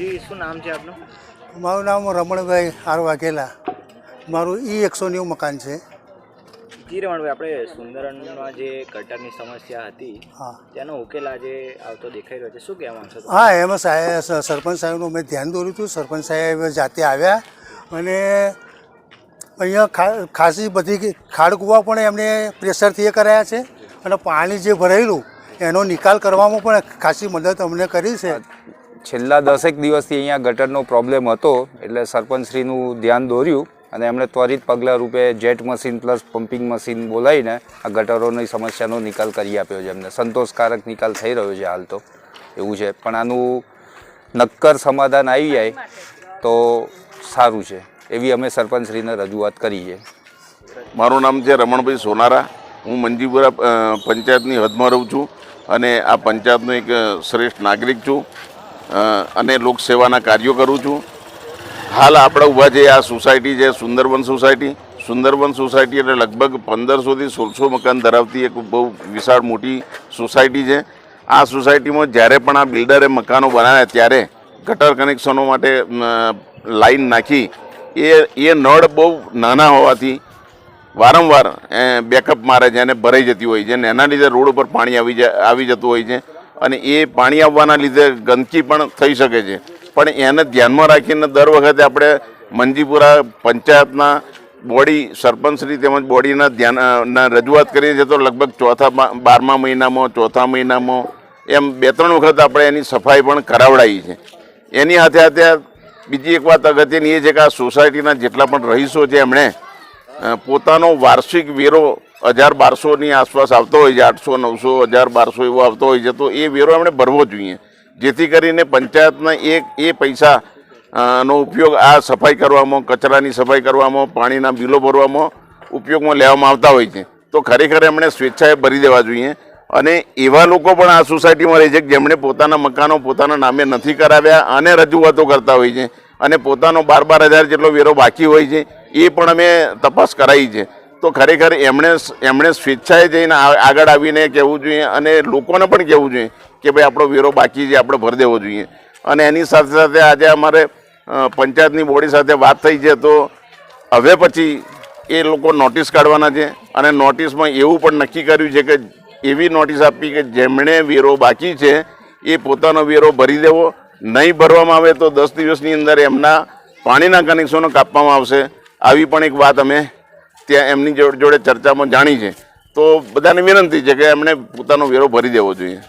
જી શું નામ છે આપનું? મારું નામ રમણભાઈ આર વાઘેલા મારું ઈ એકસો નેવું મકાન છે. જી રમણભાઈ આપણે સુંદરનમાં જે ગટરની સમસ્યા હતી હા. તેનો ઉકેલ આજે આવતો દેખાઈ રહ્યો છે. શું કહેવા માંગશો હા એમાં સાહેબ સરપંચ સાહેબનું મેં ધ્યાન દોર્યું હતું. સરપંચ સાહેબ જાતે આવ્યા અને અહીંયા ખાસી બધી ખાડકુવા પણ એમને પ્રેશરથી એ કરાયા છે અને પાણી જે ભરાયેલું એનો નિકાલ કરવામાં પણ ખાસી મદદ અમને કરી છે. છેલ્લા દસેક દિવસથી અહીંયા ગટરનો પ્રોબ્લેમ હતો, એટલે સરપંચશ્રીનું ધ્યાન દોર્યું અને એમણે ત્વરિત પગલાં રૂપે jet machine plus pumping machine બોલાવીને આ ગટરોની સમસ્યાનો નિકાલ કરી આપ્યો છે એમને. સંતોષકારક નિકાલ થઈ રહ્યો છે હાલ તો. એવું છે. પણ આનું નક્કર સમાધાન આવી જાય તો સારું છે. એવી અમે સરપંચશ્રીને રજૂઆત કરી છે. મારું નામ છે રમણભાઈ સોનારા. હું મંજીપુરા પંચાયતની હદમાં રહું છું અને આ પંચાયતનો એક શ્રેષ્ઠ નાગરિક છું. અને લોકસેવાના કાર્યો કરું છું. હાલ આપણે ઊભા છે આ સોસાયટી છે, સુંદરવન સોસાયટી. સુંદરવન સોસાયટી એટલે લગભગ પંદરસોથી સોળસો મકાન ધરાવતી એક બહુ વિશાળ મોટી સોસાયટી છે. આ સોસાયટીમાં જ્યારે પણ આ બિલ્ડરે મકાનો બનાવ્યા ત્યારે ગટર કનેક્શનો માટે લાઈન નાખી. એ એ નળ બહુ નાના હોવાથી વારંવાર બેકઅપ મારે છે અને ભરાઈ જતી હોય છે અને એના લીધે રોડ ઉપર પાણી આવી આવી જતું હોય છે. અને એ પાણી આવવાના લીધે ગંદકી પણ થઈ શકે છે. પણ એને ધ્યાનમાં રાખીને દર વખતે આપણે મંજીપુરા પંચાયતના બોડી સરપંચશ્રી તેમજ બોડીના ધ્યાન રજૂઆત કરીએ છીએ તો લગભગ ચોથા બારમા મહિનામાં, ચોથા મહિનામાં એમ બે ત્રણ વખત આપણે એની સફાઈ પણ કરાવડાવી છે. એની સાથે સાથે બીજી એક વાત અગત્યની એ છે કે આ સોસાયટીના જેટલા પણ રહીશો છે એમણે પોતાનો વાર્ષિક વેરો હજાર બારસોની આસપાસ આવતો હોય છે, આઠસો, નવસો, હજાર બારસો એવો આવતો હોય છે, તો એ વેરો એમણે ભરવો જોઈએ. જેથી કરીને પંચાયતના એક, એ પૈસા નો ઉપયોગ આ સફાઈ કરવામાં, કચરાની સફાઈ કરવામાં, પાણીના બિલો ભરવામાં ઉપયોગમાં લેવામાં આવતા હોય છે. તો ખરેખર એમણે સ્વેચ્છાએ ભરી દેવા જોઈએ અને એવા લોકો પણ આ સોસાયટીમાં રહે છે કે જેમણે પોતાના મકાનો પોતાના નામે નથી કરાવ્યા અને રજૂઆતો કરતા હોય છે અને પોતાનો બાર બાર હજાર જેટલો વેરો બાકી હોય છે. એ પણ અમે તપાસ કરાવી છે. તો ખરેખર એમણે એમણે સ્વેચ્છાએ જઈને આગળ આવીને કહેવું જોઈએ અને લોકોને પણ કહેવું જોઈએ કે ભાઈ આપણો વેરો બાકી છે, આપણે ભરી દેવો જોઈએ. અને એની સાથે સાથે આજે અમારે પંચાયતની બોડી સાથે વાત થઈ છે, તો હવે પછી એ લોકો નોટિસ કાઢવાના છે અને નોટિસમાં એવું પણ નક્કી કર્યું છે કે એવી નોટિસ આપી કે જેમણે વેરો બાકી છે, એ પોતાનો વેરો ભરી દેવો. નહીં ભરવામાં આવે તો દસ દિવસની અંદર એમના પાણીના કનેક્શનો કાપવામાં આવશે. આવી પણ એક વાત અમે ત્યાં એમની જોડે ચર્ચામાં જાણી છે. તો બધાને વિનંતી છે કે એમણે પોતાનો વેરો ભરી દેવો જોઈએ.